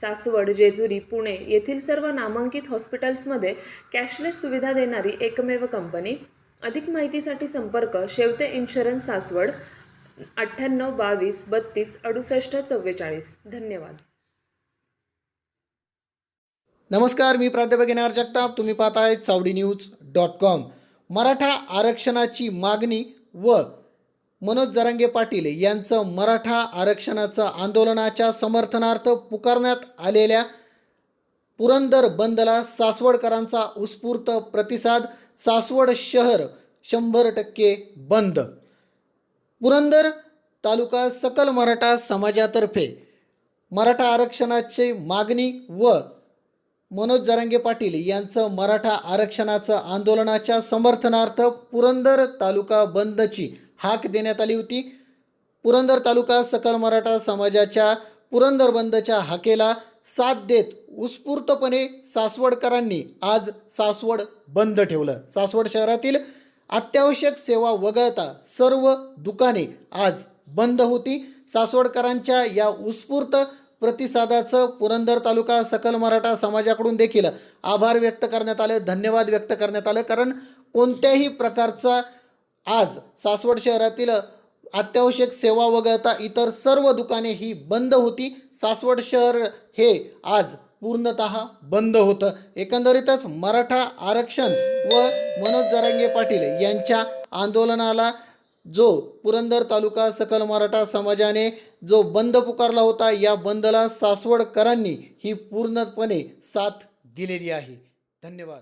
सासवड जेजुरी पुणे येथील सर्व नामांकित हॉस्पिटल्समध्ये कॅशलेस सुविधा देणारी एकमेव कंपनी. अधिक माहितीसाठी संपर्क शेवते इन्शुरन्स सासवड अठ्ठ्याण्णव बावीस बत्तीस अडुसष्ट चव्वेचाळीस. धन्यवाद. नमस्कार मी प्राध्यापक एन जगताप. तुम्ही पाहताय Chawadi news dot com. Maratha आरक्षणाची मागणी व मनोज जरांगे पाटील यांचं मराठा आरक्षणाचं आंदोलनाच्या समर्थनार्थ पुकारण्यात आलेल्या पुरंदर बंदला सासवडकरांचा उत्स्फूर्त प्रतिसाद सासवड शहर शंभर टक्के बंद. पुरंदर तालुका सकल मराठा समाजातर्फे मराठा आरक्षणाची मागणी व मनोज जरांगे पाटील यांचं मराठा आरक्षणाचं आंदोलनाच्या समर्थनार्थ पुरंदर तालुका बंदची हाक देण्यात आली होती. पुरंदर तालुका सकल मराठा समाजाच्या पुरंदर बंदच्या हाकेला साथ देत उत्स्फूर्तपणे सासवडकरांनी आज सासवड बंद ठेवलं. सासवड शहरातील अत्यावश्यक सेवा वगळता सर्व दुकाने आज बंद होती. सासवडकरांच्या या उत्स्फूर्त प्रतिसादाचं पुरंदर तालुका सकल मराठा समाजाकडून देखील आभार व्यक्त करण्यात आले. धन्यवाद व्यक्त करण्यात आलं. कारण कोणत्याही प्रकारचा आज सासवड शहरातील अत्यावश्यक सेवा वगळता इतर सर्व दुकाने ही बंद होती. सासवड शहर हे आज पूर्णत बंद होतं. एकंदरीतच मराठा आरक्षण व मनोज जरांगे पाटील यांच्या आंदोलनाला जो पुरंदर तालुका सकल मराठा समाजाने जो बंद पुकारला होता या बंदला सासवडकरांनी ही पूर्णपणे साथ दिलेली आहे. धन्यवाद.